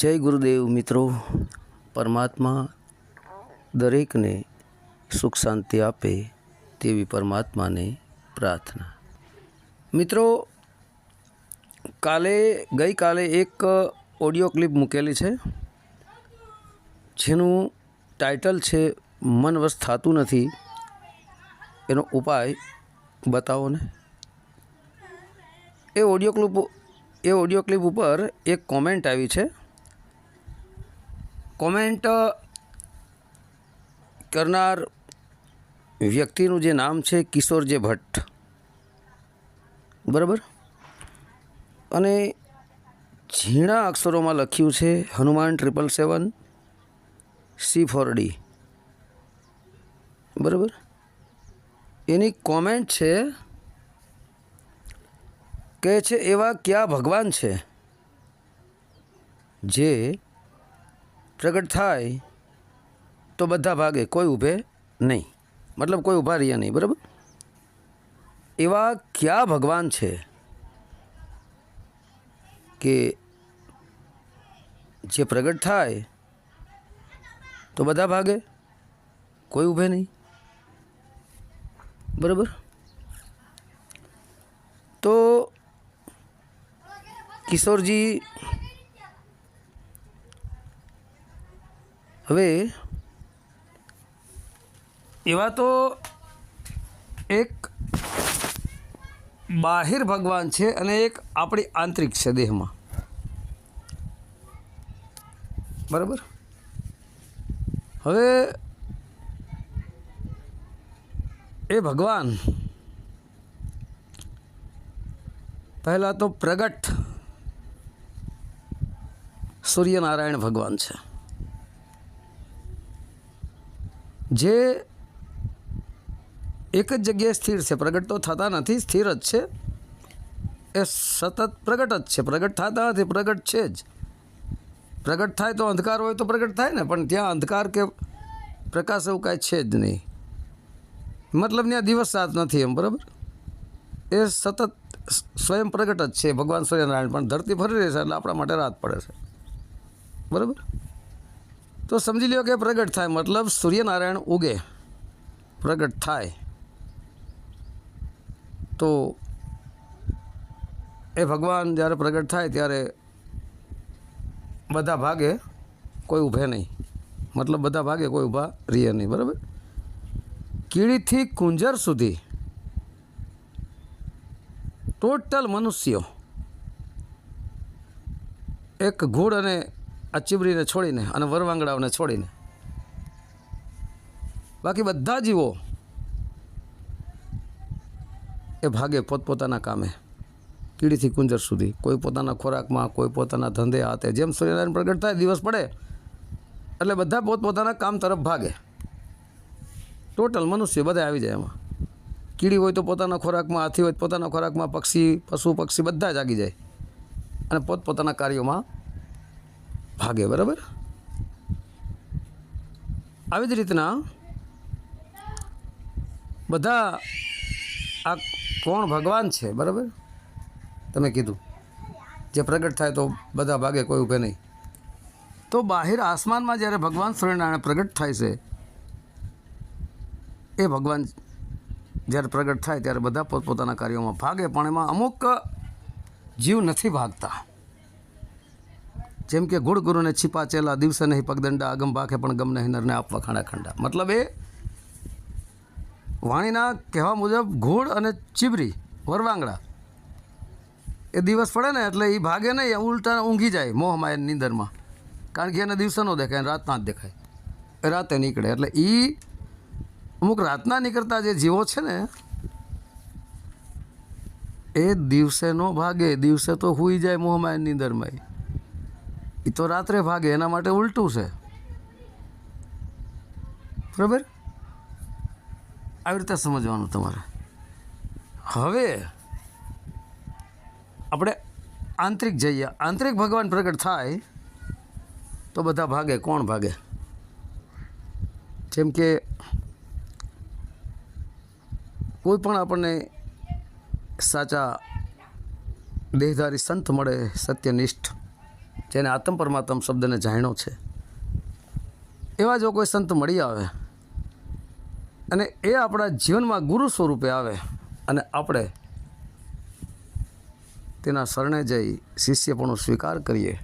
જય ગુરુદેવ મિત્રો. પરમાત્મા દરેકને સુખ શાંતિ આપે તેવી પરમાત્માને પ્રાર્થના. મિત્રો, કાલે, ગઈકાલે એક ઓડિયો ક્લિપ મૂકેલી છે. જેનું ટાઇટલ છે, મન વશ થતું નથી. એનો ઉપાય બતાવો ને. એ ઓડિયો ક્લિપ, એ ઓડિયો ક્લિપ ઉપર એક કોમેન્ટ આવી છે. કોમેન્ટ કરનાર વ્યક્તિનું જે નામ છે કિશોરજે ભટ્ટ. બરાબર? અને ઝીણા અક્ષરોમાં લખ્યું છે Hanuman triple seven C four D. બરાબર? એની કોમેન્ટ છે, કહે છે, એવા કયા ભગવાન છે, જે પ્રગટ થાય તો બધા ભાગે. કોઈ ઊભે નહીં. મતલબ કોઈ ઊભા રહ્યા નહીં. બરાબર? એવા કયા ભગવાન છે કે જે પ્રગટ થાય તો બધા ભાગે? કોઈ ઊભે નહીં. બરાબર? તો કિશોરજી હવે એવા તો એક બાહિર ભગવાન છે અને એક આપણી આંતરિક છે દેહમાં. બરાબર? હવે એ ભગવાન પહેલાં તો પ્રગટ સૂર્યનારાયણ ભગવાન છે. જે એક જ જગ્યાએ સ્થિર છે. પ્રગટ તો થતા નથી, સ્થિર જ છે. એ સતત પ્રગટ જ છે. પ્રગટ થતા નથી, પ્રગટ છે જ. પ્રગટ થાય તો અંધકાર હોય તો પ્રગટ થાય ને, પણ ત્યાં અંધકાર કે પ્રકાશ એવું કાંઈ છે જ નહીં. મતલબ ત્યાં દિવસ રાત નથી એમ, બરાબર? એ સતત સ્વયં પ્રગટ જ છે. ભગવાન સૂર્યનારાયણ પણ ધરતી ફરી રહી છે એટલે આપણા માટે રાત પડે છે. બરાબર? તો સમજી લ્યો કે પ્રગટ થાય, મતલબ સૂર્યનારાયણ ઉગે. પ્રગટ થાય. તો એ ભગવાન જ્યારે પ્રગટ થાય ત્યારે બધા ભાગે કોઈ ઊભે નહીં. મતલબ બધા ભાગે કોઈ ઊભા રહીએ નહીં, બરાબર? કીડીથી કુંજર સુધી ટોટલ મનુષ્યો. એક ગૂઢ અને આ ચીબરીને છોડીને અને વરવાંગડાઓને છોડીને. બાકી બધા જીવો એ ભાગે પોતપોતાના કામે. કીડીથી કુંજર સુધી. કોઈ પોતાના ખોરાકમાં, કોઈ પોતાના ધંધે હાથે. જેમ સૂર્યનારાયણ પ્રગટ થાય, દિવસ પડે, એટલે બધા પોતપોતાના કામ તરફ ભાગે. ટોટલ મનુષ્ય બધા આવી જાય એમાં. કીડી હોય તો પોતાના ખોરાકમાં, હાથી હોય તો પોતાના ખોરાકમાં, પક્ષી, પશુ, પક્ષી બધા જ આગી જાય. અને પોતપોતાના કાર્યોમાં ભાગે, બરાબર? આવી જ રીતના બધા આ કોણ ભગવાન છે, બરાબર? તમે કીધું. જે પ્રગટ થાય તો બધા ભાગે, કોઈ ઊભે નહીં. તો બાહિર આસમાનમાં જ્યારે ભગવાન સૂર્યનારાયણ પ્રગટ થાય છે, એ ભગવાન જ્યારે પ્રગટ થાય ત્યારે બધા પોતપોતાના કાર્યોમાં ભાગે, પણ એમાં અમુક જીવ નથી ભાગતા. જેમ કે ગુણ ગુરુને છીપા ચેલા દિવસે નહીં પગદંડા અગમ ભાખે પણ ગમને હિનરને આપવા ખાણા ખંડા. મતલબ એ વાણીના કહેવા મુજબ ઘોડ અને ચીબરી, વરવાંગડા. એ દિવસ પડે ને એટલે એ ભાગે નહીં ઉલટા ઊંઘી જાય મોહમાયા નીંદરમાં. કારણ કે એને દિવસે ન દેખાય રાતના જ દેખાય. રાતે નીકળે. એટલે એ અમુક રાતના નીકળતા જે જીવો છે ને, એ દિવસે ન ભાગે દિવસે તો હુઈ જાય મોહમાયા નીંદરમાં એ તો રાત્રે ભાગે, એના માટે ઉલટું છે. બરાબર? આવી રીતે સમજવાનું તમારે. હવે આપણે આંતરિક જઈએ. આંતરિક ભગવાન પ્રગટ થાય તો બધા ભાગે. કોણ ભાગે? જેમ કે કોઈ પણ આપણને સાચા દેહધારી સંત મળે, સત્યનિષ્ઠ જેને આત્મ પરમાત્મ શબ્દને જાણ્યો છે. એવા જો કોઈ સંત મળી આવે અને એ આપણા જીવનમાં ગુરુ સ્વરૂપે આવે અને આપણે તેના શરણે જઈ શિષ્યપણું સ્વીકાર કરીએ.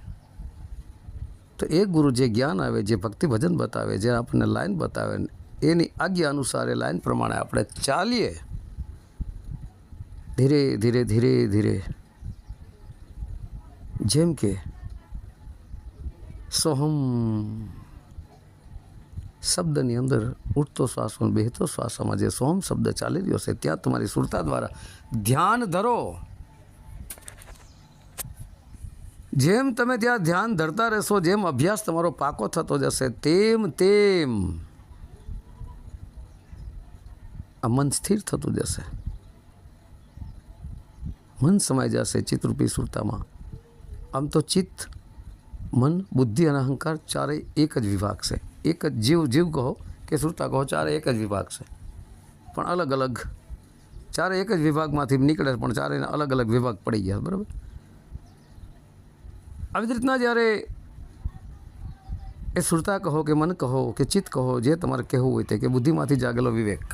તો એ ગુરુ જે જ્ઞાન આવે, જે ભક્તિ ભજન બતાવે, જે આપણને લાઈન બતાવે, એની આજ્ઞા અનુસાર, એ લાઈન પ્રમાણે આપણે ચાલીએ. ધીરે ધીરે ધીરે ધીરે. જેમ કે સોહમ શબ્દની અંદર ઉઠતો શ્વાસ અને બેહતો શ્વાસમાં જે સોહમ શબ્દ ચાલી રહ્યો છે, ત્યાં તમારી સુરતા દ્વારા ધ્યાન ધરો. જેમ તમે ત્યાં ધ્યાન ધરતા રહેશો, જેમ અભ્યાસ તમારો પાકો થતો જશે, તેમ તેમ આ મન સ્થિર થતું જશે. મન સમાઈ જશે ચિત્તરૂપી સુરતામાં. આમ તો ચિત્ત મન, બુદ્ધિ અને અહંકાર ચારેય એક જ વિભાગ છે. એક જ જીવ જીવ કહો કે સુરતા કહો, ચારે એક જ વિભાગ છે. પણ અલગ અલગ. ચારે એક જ વિભાગમાંથી નીકળે પણ ચારેના અલગ અલગ વિભાગ પડી ગયા, બરાબર? આવી જ રીતના જ્યારે એ સુરતા કહો કે મન કહો કે ચિત્ત કહો, જે તમારે કહેવું હોય તે કે બુદ્ધિમાંથી જાગેલો વિવેક.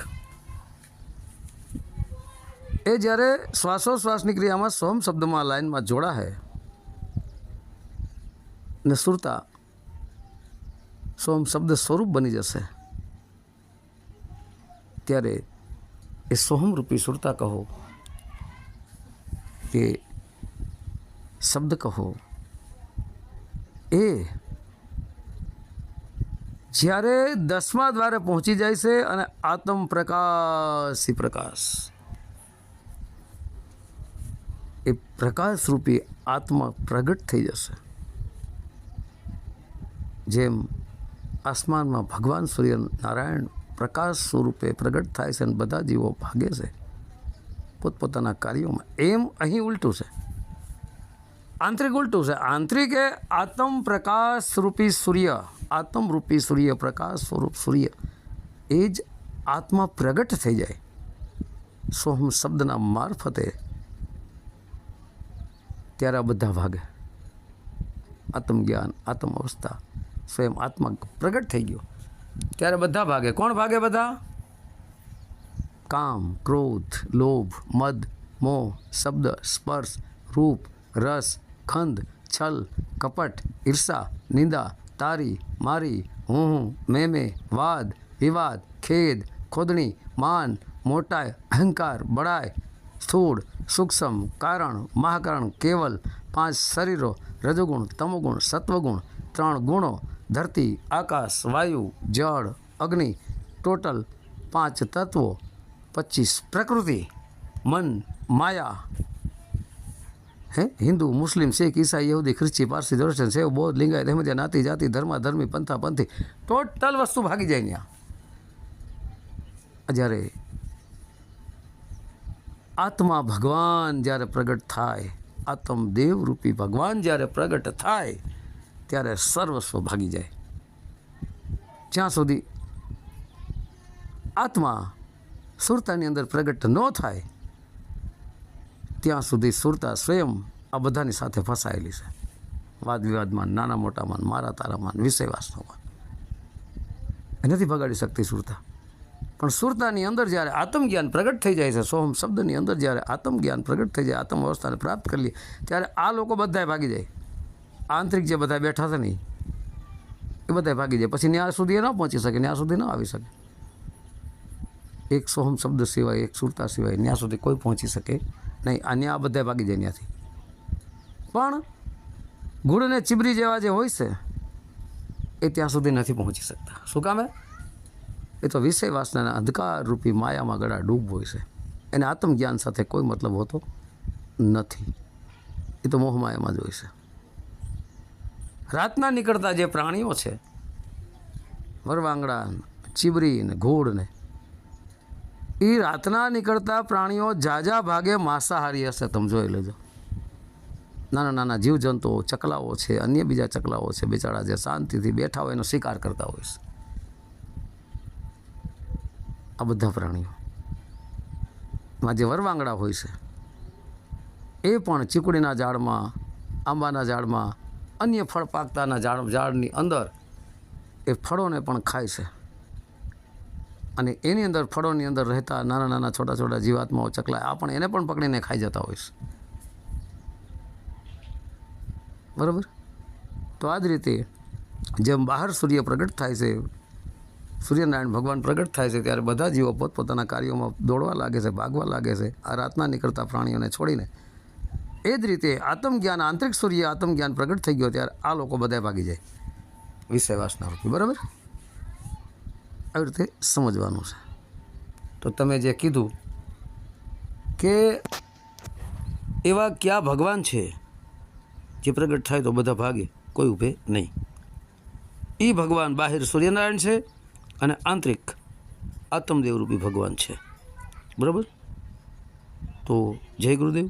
એ જ્યારે શ્વાસોશ્વાસની ક્રિયામાં સોમ શબ્દમાં લાઇનમાં જોડાશે ને સુરતા સોમ શબ્દ સ્વરૂપ બની જશે. ત્યારે એ સોહમરૂપી સુરતા કહો, કે શબ્દ કહો. એ જ્યારે દસમા દ્વારે પહોંચી જાય છે અને આત્મ પ્રકાશી પ્રકાશ. એ પ્રકાશરૂપી આત્મા પ્રગટ થઈ જશે. જેમ આસમાનમાં ભગવાન સૂર્ય નારાયણ પ્રકાશ સ્વરૂપે પ્રગટ થાય છે અને બધા જીવો ભાગે છે, પોતપોતાના કાર્યોમાં. એમ અહીં ઉલટું છે. આંતરિક ઉલટું છે. આંતરિક એ આત્મ પ્રકાશ રૂપી સૂર્ય આત્મરૂપી સૂર્ય, પ્રકાશ સ્વરૂપ સૂર્ય, એ જ આત્મા પ્રગટ થઈ જાય. સોહમ શબ્દના મારફતે ત્યારે આ બધા ભાગે. આત્મજ્ઞાન, આત્મ અવસ્થા સ્વયં આત્મા પ્રગટ થઈ ગયો. ત્યારે બધા ભાગે. કોણ ભાગે બધા? કામ, ક્રોધ, લોભ, મદ, મોહ, શબ્દ, સ્પર્શ, રૂપ, રસ, ખંદ, છલ, કપટ, ઈર્ષા, નિંદા, તારી, મારી, હું હું મેં મેં, વાદ, વિવાદ, ખેદ, ખોદણી, માન, મોટાઈ, અહંકાર, બળાઈ, સ્થૂળ, સૂક્ષ્મ, કારણ, મહાકારણ, કેવલ, પાંચ શરીરો, રજોગુણ, તમોગુણ, સત્વગુણ, ત્રણ ગુણો ધરતી, આકાશ, વાયુ, જળ, અગ્નિ, ટોટલ પાંચ તત્વો, પચીસ પ્રકૃતિ, મન, માયા. હે, હિન્દુ, મુસ્લિમ, શીખ, ઈસાઈ, યહૂદી, ખ્રિસ્તી, પારસી, દર્શન, સેવ, બૌદ્ધ, લિંગાયત, અહેમદિયા, નાતી, જાતિ, ધર્મા ધર્મી પંથા, પંથી, ટોટલ વસ્તુ ભાગી જાય ત્યાં જ્યારે આત્મા ભગવાન જ્યારે પ્રગટ થાય આત્મ દેવરૂપી ભગવાન જ્યારે પ્રગટ થાય ત્યારે સર્વસ્વ ભાગી જાય. જ્યાં સુધી આત્મા સુરતાની અંદર પ્રગટ ન થાય, ત્યાં સુધી સુરતા સ્વયં આ બધાની સાથે ફસાયેલી છે. વાદ વિવાદમાં નાના મોટામાં, મારા તારામાં વિષયવાસમાં એનાથી નથી ભગાડી શકતી સુરતા. પણ સુરતાની અંદર જ્યારે આત્મજ્ઞાન પ્રગટ થઈ જાય છે, સોહમ શબ્દની અંદર જ્યારે આત્મજ્ઞાન પ્રગટ થઈ જાય આત્મ અવસ્થાને પ્રાપ્ત કરી લે, ત્યારે આ લોકો બધાય ભાગી જાય. આંતરિક જે બધા બેઠા છે ને એ બધા ભાગી જાય. પછી ન્યાય સુધી એ ન પહોંચી શકે ન્યાય સુધી ન આવી શકે. એક સોહમ શબ્દ સિવાય, એક સુરતા સિવાય ત્યાં સુધી કોઈ પહોંચી શકે નહીં. આ ન્યા બધા ભાગી જાય ત્યાંથી પણ ગુડ અને ચીબરી જેવા જે હોય છે, એ ત્યાં સુધી નથી પહોંચી શકતા. શું કામે એ તો વિષય વાસનાના અંધકાર રૂપી માયામાં ગળા ડૂબ હોય છે. એને આત્મજ્ઞાન સાથે કોઈ મતલબ હોતો નથી. એ તો મોહમાયામાં જ હોય છે. રાતના નીકળતા જે પ્રાણીઓ છે, વરવાંગડા, ચીબરી ને ઘોડ ને, એ રાતના નીકળતા પ્રાણીઓ જાજા ભાગે માંસાહારી હશે. તમે જોઈ લેજો. નાના નાના જીવજંતુઓ, ચકલાઓ છે, અન્ય બીજા ચકલાઓ છે, બિચારા જે શાંતિથી બેઠા હોય એનો શિકાર કરતા હોય છે. આ બધા પ્રાણીઓ. માં જે વરવાંગડા હોય છે, એ પણ ચીકડીના ઝાડમાં, આંબાના ઝાડમાં અન્ય ફળ પાકતાના ઝાડ ઝાડની અંદર એ ફળોને પણ ખાય છે. અને એની અંદર ફળોની અંદર રહેતા નાના નાના, છોટા છોટા જીવાત્માઓ ચકલા આ પણ એને પણ પકડીને ખાઈ જતા હોય છે. બરાબર? તો આ જ રીતે જેમ બહાર સૂર્ય પ્રગટ થાય છે, સૂર્યનારાયણ ભગવાન પ્રગટ થાય છે, ત્યારે બધા જીવો પોતપોતાના કાર્યોમાં દોડવા લાગે છે, ભાગવા લાગે છે, આ રાતના નીકળતા પ્રાણીઓને છોડીને એ જ રીતે આત્મજ્ઞાન, આંતરિક સૂર્ય આત્મજ્ઞાન પ્રગટ થઈ ગયો ત્યારે આ લોકો બધા ભાગી જાય. વિષયવાસના રૂપી, બરાબર? આવી રીતે સમજવાનું છે. તો તમે જે કીધું કે એવા કયા ભગવાન છે જે પ્રગટ થાય તો બધા ભાગે, કોઈ ઊભે નહીં. એ ભગવાન બાહિર સૂર્યનારાયણ છે અને આંતરિક આત્મદેવરૂપી ભગવાન છે. બરાબર? તો જય ગુરુદેવ.